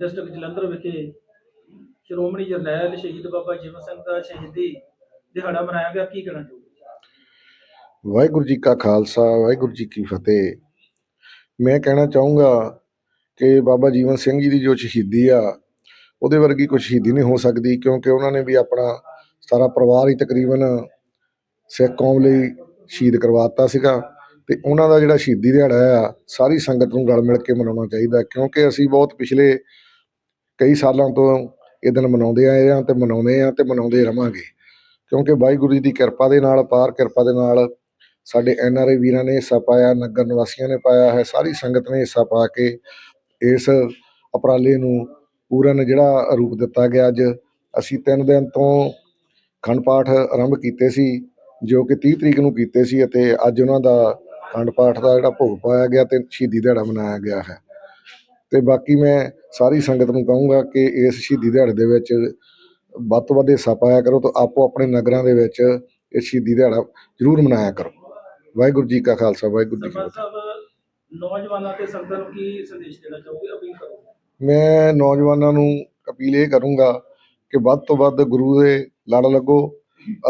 District Jalandhar ਵਿਖੇ ਸ਼੍ਰੋਮਣੀ ਜਰਨੈਲ ਸ਼ਹੀਦ ਬਾਬਾ ਜੀਵਨ ਸਿੰਘ ਦਾ ਸ਼ਹੀਦੀ ਦਿਹਾੜਾ ਮਨਾਇਆ ਗਿਆ। ਕੀ ਕਹਿਣਾ ਚਾਹੋਗੇ? ਵਾਹਿਗੁਰੂ ਜੀ ਕਾ ਖਾਲਸਾ, ਵਾਹਿਗੁਰੂ ਜੀ ਕੀ ਫਤਿਹ। ਮੈਂ ਕਹਿਣਾ ਚਾਹੂੰਗਾ ਕਿ ਬਾਬਾ ਜੀਵਨ ਸਿੰਘ ਜੀ ਦੀ ਜੋ ਸ਼ਹੀਦੀ ਆ, ਉਹਦੇ ਵਰਗੀ ਕੋਈ ਸ਼ਹੀਦੀ ਨਹੀਂ ਹੋ ਸਕਦੀ, ਕਿਉਂਕਿ ਉਹਨਾਂ ਨੇ ਵੀ ਆਪਣਾ ਸਾਰਾ ਪਰਿਵਾਰ ਹੀ ਤਕਰੀਬਨ ਸਿੱਖ ਕੌਮ ਲਈ ਸ਼ਹੀਦ ਕਰਵਾਤਾ ਸੀਗਾ। ਤੇ ਉਹਨਾਂ ਦਾ ਜਿਹੜਾ ਸ਼ਹੀਦੀ ਦਿਹਾੜਾ ਆ, ਸਾਰੀ ਸੰਗਤ ਨੂੰ ਰਲ ਮਿਲ ਕੇ ਮਨਾਉਣਾ ਚਾਹੀਦਾ, ਕਿਉਂਕਿ ਅਸੀਂ ਬਹੁਤ ਪਿਛਲੇ ਕਈ ਸਾਲਾਂ ਤੋਂ ਇਹ ਦਿਨ ਮਨਾਉਂਦੇ ਆਏ ਆ ਤੇ ਮਨਾਉਂਦੇ ਆ ਤੇ ਮਨਾਉਂਦੇ ਰਵਾਂਗੇ। ਕਿਉਂਕਿ ਵਾਹਿਗੁਰੂ ਜੀ ਦੀ ਕਿਰਪਾ ਦੇ ਨਾਲ, ਪਾਰ ਕਿਰਪਾ ਦੇ ਨਾਲ ਸਾਡੇ ਐਨ ਆਰ ਆਈ ਵੀਰਾਂ ਨੇ ਹਿੱਸਾ ਪਾਇਆ, ਨਗਰ ਨਿਵਾਸੀਆਂ ਨੇ ਪਾਇਆ ਹੈ, ਸਾਰੀ ਸੰਗਤ ਨੇ ਹਿੱਸਾ ਪਾ ਕੇ ਇਸ ਉਪਰਾਲੇ ਨੂੰ ਪੂਰਨ ਜਿਹੜਾ ਰੂਪ ਦਿੱਤਾ ਗਿਆ। ਅੱਜ ਅਸੀਂ ਤਿੰਨ ਦਿਨ ਤੋਂ ਖੰਡ ਪਾਠ ਆਰੰਭ ਕੀਤੇ ਸੀ, ਜੋ ਕਿ 30 ਤਰੀਕ ਨੂੰ ਕੀਤੇ ਸੀ ਅਤੇ ਅੱਜ ਉਹਨਾਂ ਦਾ ਖੰਡ ਪਾਠ ਦਾ ਜਿਹੜਾ ਭੋਗ ਪਾਇਆ ਗਿਆ ਤੇ ਸ਼ਹੀਦੀ ਦਿਹਾੜਾ ਮਨਾਇਆ ਗਿਆ ਹੈ। ਤੇ ਬਾਕੀ ਮੈਂ ਸਾਰੀ ਸੰਗਤ ਨੂੰ ਕਹੂੰਗਾ ਕਿ ਇਸ ਸ਼ਹੀਦੀ ਦਿਹਾੜੇ ਦੇ ਵਿੱਚ ਵੱਧ ਤੋਂ ਵੱਧ ਹਿੱਸਾ ਪਾਇਆ ਕਰੋ ਤੇ ਆਪੋ ਆਪਣੇ ਨਗਰਾਂ ਦੇ ਵਿੱਚ ਇਹ ਸ਼ਹੀਦੀ ਦਿਹਾੜਾ ਜ਼ਰੂਰ ਮਨਾਇਆ ਕਰੋ। ਵਾਹਿਗੁਰੂ ਜੀ ਕਾ ਖਾਲਸਾ ਵਾਹਿਗੁਰੂ ਜੀ ਕੀ ਫਤਿਹ। ਸਾਹਿਬ ਨੌਜਵਾਨਾਂ ਤੇ ਸੰਗਤਾਂ ਨੂੰ ਕੀ ਸੰਦੇਸ਼ ਦੇਣਾ ਚਾਹੋਗੇ? ਅਪੀਲ ਕਰੋ। ਮੈਂ ਨੌਜਵਾਨਾਂ ਨੂੰ ਅਪੀਲ ਇਹ ਕਰੂੰਗਾ ਕਿ ਵੱਧ ਤੋਂ ਵੱਧ ਗੁਰੂ ਦੇ ਲੜ ਲੱਗੋ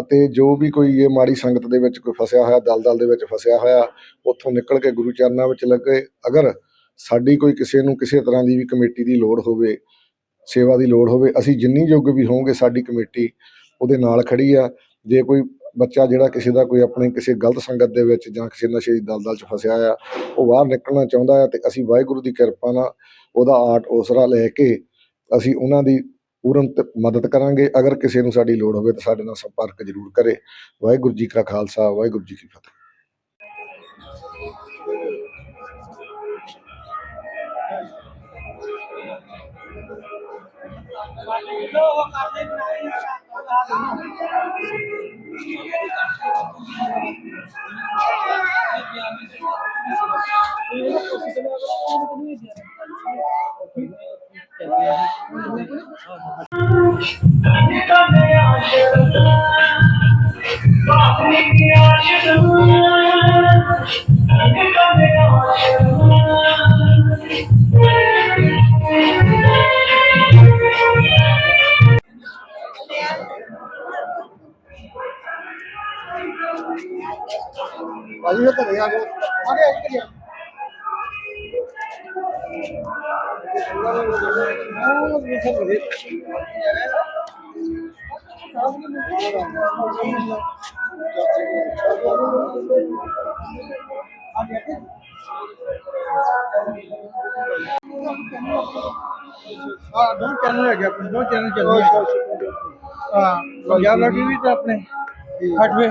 ਅਤੇ ਜੋ ਵੀ ਕੋਈ ਇਹ ਮਾੜੀ ਸੰਗਤ ਦੇ ਵਿੱਚ ਕੋਈ ਫਸਿਆ ਹੋਇਆ ਦਲਦਲ ਦੇ ਵਿੱਚ ਫਸਿਆ ਹੋਇਆ ਉੱਥੋਂ ਨਿਕਲ ਕੇ ਗੁਰੂ ਚਰਨਾਂ ਵਿੱਚ ਲੱਗੇ। ਅਗਰ ਸਾਡੀ ਕੋਈ ਕਿਸੇ ਨੂੰ ਕਿਸੇ ਤਰ੍ਹਾਂ ਦੀ ਵੀ ਕਮੇਟੀ ਦੀ ਲੋੜ ਹੋਵੇ, ਸੇਵਾ ਦੀ ਲੋੜ ਹੋਵੇ, ਅਸੀਂ ਜਿੰਨੀ ਯੋਗ ਵੀ ਹੋਵਾਂਗੇ ਸਾਡੀ ਕਮੇਟੀ ਉਹਦੇ ਨਾਲ ਖੜੀ ਆ। ਜੇ ਕੋਈ ਬੱਚਾ ਜਿਹੜਾ ਕਿਸੇ ਦਾ ਕੋਈ ਆਪਣੇ ਕਿਸੇ ਗਲਤ ਸੰਗਤ ਦੇ ਵਿੱਚ ਜਾਂ ਕਿਸੇ ਨਸ਼ੇ ਦੀ ਦਲਦਲ 'ਚ ਫਸਿਆ ਆ, ਉਹ ਬਾਹਰ ਨਿਕਲਣਾ ਚਾਹੁੰਦਾ ਆ ਤੇ ਅਸੀਂ ਵਾਹਿਗੁਰੂ ਦੀ ਕਿਰਪਾ ਨਾਲ ਉਹਦਾ ਆਟ ਉਸਰਾ ਲੈ ਕੇ ਅਸੀਂ ਉਹਨਾਂ ਦੀ ਪੂਰਨ ਮਦਦ ਕਰਾਂਗੇ। ਅਗਰ ਕਿਸੇ ਨੂੰ ਸਾਡੀ ਲੋੜ ਹੋਵੇ ਤਾਂ ਸਾਡੇ ਨਾਲ ਸੰਪਰਕ ਜ਼ਰੂਰ ਕਰੇ। ਵਾਹਿਗੁਰੂ ਜੀ ਕਾ ਖਾਲਸਾ, ਵਾਹਿਗੁਰੂ ਜੀ ਕੀ ਫਤਿਹ। ਭਾਜੀ ਉਹ ਘਰੇ ਆ ਗਏ ਆ ਗਏ ਆ ਗਏ ਹਾਂ ਦੋ ਚੈਨਲ ਹੈਗੇ ਆਪਣੇ ਦੋ ਚੈਨਲ ਚੱਲਦੇ ਆ ਹਾਂ ਪੰਜਾਬ ਦਾ ਟੀਵੀ ਤੇ ਆਪਣੇ ਅੱਠਵੇਂ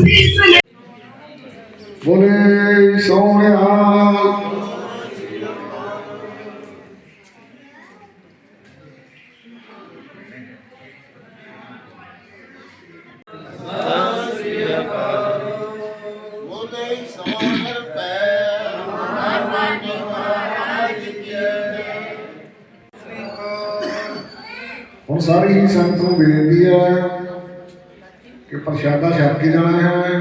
ਜਦ ਸੀ ਸੁਣਿਆ ਬੋਲੇ ਸੋਹਣਿਆ ਹੁਣ ਸਾਰੀ ਹੀ ਸੰਗਤ ਨੂੰ ਬੇਨਤੀ ਹੈ। ਕਿ ਪ੍ਰਸ਼ਾਦਾ ਛਕ ਕੇ ਜਾਣਾ ਹੈ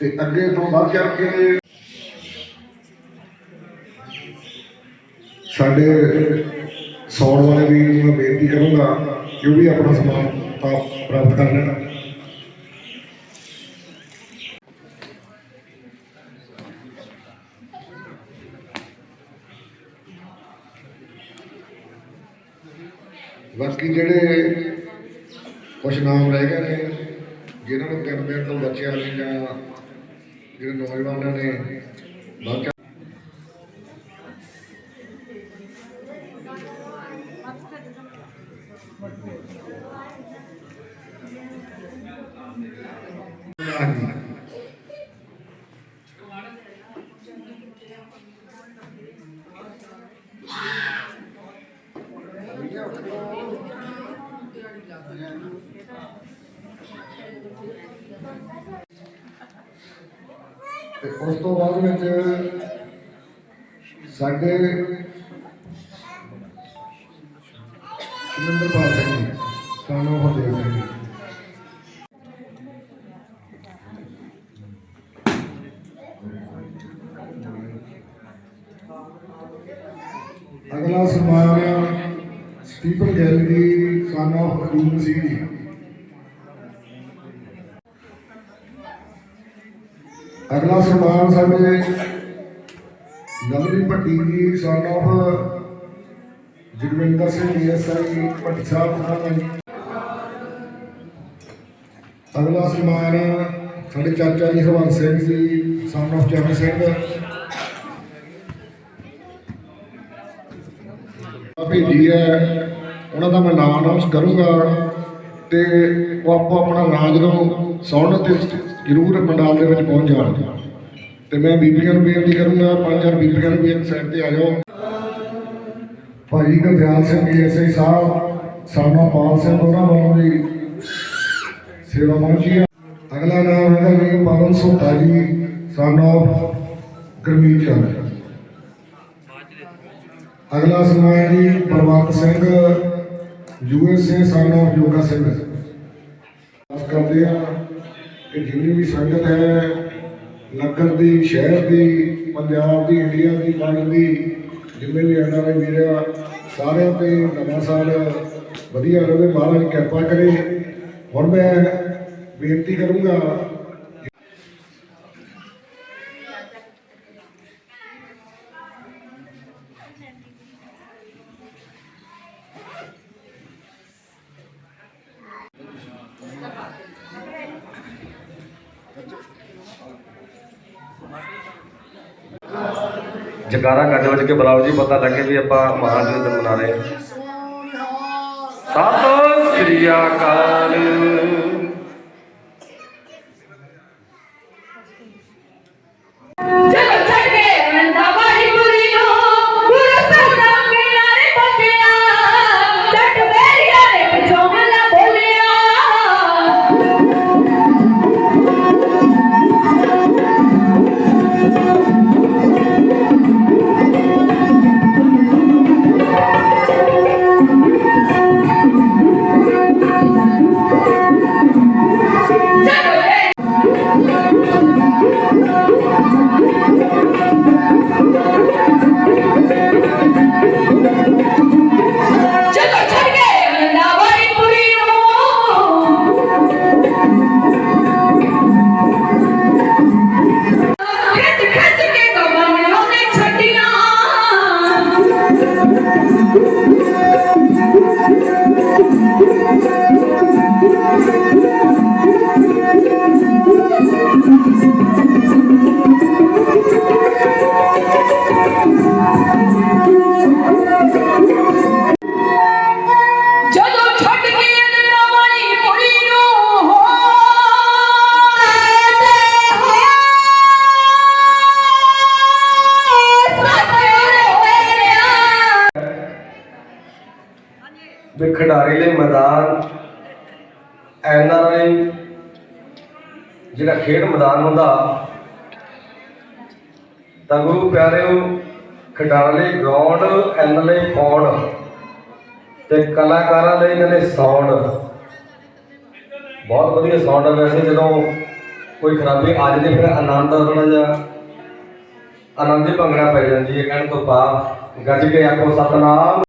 ਤੇ ਅੱਗੇ ਤੋਂ ਵੱਧ ਚੜ ਕੇ ਸਾਡੇ ਸੌਣ ਵਾਲੇ ਵੀ ਮੈਂ ਬੇਨਤੀ ਕਰੂੰਗਾ ਕਿ ਉਹ ਵੀ ਆਪਣਾ ਸਮਾਨ ਪ੍ਰਾਪਤ ਕਰ ਲੈਣ। ਬਾਕੀ ਜਿਹੜੇ ਕੁਝ ਨਾਮ ਰਹਿ ਗਏ ਨੇ ਜਿਹਨਾਂ ਨੂੰ ਤਿੰਨ ਦਿਨ ਤੋਂ ਬੱਚਿਆਂ ਨੇ ਜਾਂ ਜਿਹੜੇ ਨੌਜਵਾਨਾਂ ਨੇ ਬਾਕੀ ਤੇ ਉਸ ਤੋਂ ਬਾਅਦ ਵਿੱਚ ਸਾਡੇ ਸ਼ਿੰਦਰਪਾਲ ਸਿੰਘ ਜੀ, ਸਾਨੂੰ ਹਰਦੇਵ ਸਿੰਘ ਜੀ ਅਗਲਾ ਸਨਮਾਨ ਸਟੀਫਨ ਗਿੱਲ ਜੀ ਸਾਨੂੰ ਹਰਦੀਪ ਸਿੰਘ ਜੀ। ਅਗਲਾ ਸਨਮਾਨ ਸਾਡੇ Lovely Bhatti ji son of Jagwinder Singh ਡੀਐਸਆਈ Bhatti sahib ਉਹਨਾਂ ਦਾ ਅਗਲਾ ਸਨਮਾਨ ਸਾਡੇ ਚਾਚਾ ਜੀ ਹਰਵੰਸ ਸਿੰਘ ਜੀ ਸਨ of ਚਰਨ ਸਿੰਘ। ਭੇਜੀ ਹੈ, ਉਹਨਾਂ ਦਾ ਮੈਂ ਨਾਮ ਅਨਾਉਂਸ ਕਰੂੰਗਾ ਤੇ ਉਹ ਆਪੋ ਆਪਣਾ ਨਾਂ ਜਦੋਂ ਸੁਣਨ ਤੇ ਜ਼ਰੂਰ ਪੰਡਾਲ ਦੇ ਵਿੱਚ ਪਹੁੰਚ ਜਾਣ। ਤੇ ਮੈਂ ਬੀਬੀਆਂ ਨੂੰ ਬੇਨਤੀ ਕਰੂੰਗਾ, ਪੰਜ ਚਾਰ ਬੀਬੀਆਂ ਨੂੰ ਵੀ ਇੱਕ ਸਾਈਡ ਤੇ ਆ ਜਾਓ। ਭਾਈ ਗੁਰਦਿਆਲ ਸਿੰਘ ਜੀ ਐਸਆਈ ਸਾਹਿਬ ਸਾਨਾ ਪਾਲ ਸਿੰਘ, ਉਹਨਾਂ ਵੱਲੋਂ ਵੀ ਸੇਵਾ ਪਹੁੰਚੀ ਹੈ ਅਗਲਾ ਨਾਮ ਹੈਗਾ ਜੀ ਪਵਨ ਸੋਤਾ ਜੀ ਸਾਨਾ ਗਰਮੀਤ ਚੰਦ ਅਗਲਾ ਸਨਮਾਨ ਜੀ ਪ੍ਰਵਤ ਸਿੰਘ ਯੂਐਸਏ ਸਾਨੋ ਯੋਗਾ ਸਿੰਘ ਕਰਦੇ ਆ ਕਿ ਜਿੰਨੀ ਵੀ ਸੰਗਤ ਹੈ, ਨਗਰ ਦੀ, ਸ਼ਹਿਰ ਦੀ, ਪੰਜਾਬ ਦੀ, ਇੰਡੀਆ ਦੀ ਵਰਲਡ ਦੀ, ਜਿੰਨੇ ਵੀ ਅੰਡਰ ਦੇ ਵੀਰ ਆ, ਸਾਰਿਆਂ ਤੇ ਨਵਾਂ ਸਾਲ ਵਧੀਆ ਰਹੇ ਮਹਾਰਾਜ ਕਿਰਪਾ ਕਰੇ। ਹੁਣ ਮੈਂ ਬੇਨਤੀ ਕਰੂੰਗਾ ਜਕਾਰਾ ਗੱਜ ਵੱਜ ਕੇ ਬੁਲਾਓ ਜੀ ਪਤਾ ਲੱਗੇ ਵੀ ਆਪਾਂ ਮਹਾਨ ਦਿਨ ਮਨਾ ਰਹੇ ਹਾਂ। ਸਤਿ ਸ੍ਰੀ ਅਕਾਲ। ਵੀ ਖਿਡਾਰੀ ਲਈ ਮੈਦਾਨ ਐਨ ਆਰ ਆਈ ਜਿਹੜਾ ਖੇਡ ਮੈਦਾਨ ਹੁੰਦਾ, ਤਾਂ ਗੁਰੂ ਪਿਆਰਿਓ, ਖਿਡਾਰਾਂ ਲਈ ਗਰਾਊਂਡ ਐਨ ਲਈ ਫੌਂਡ ਤੇ ਕਲਾਕਾਰਾਂ ਲਈ ਇਹਨਾਂ ਨੇ ਸਾਊਂਡ ਬਹੁਤ ਵਧੀਆ ਸਾਊਂਡ ਹੈ ਵੈਸੇ ਜਦੋਂ ਕੋਈ ਖਰਾਬੀ ਆ ਜਾਂਦੀ, ਫਿਰ ਆਨੰਦ ਥੋੜਾ ਜਿਹਾ। ਆਨੰਦ ਹੀ ਭੰਗੜਾ ਪੈ ਜਾਂਦੀ ਹੈ, ਕਹਿਣ ਤੋਂ ਬਾਅਦ ਗੱਜ ਕੇ ਆਖੋ, ਸਤਨਾਮ।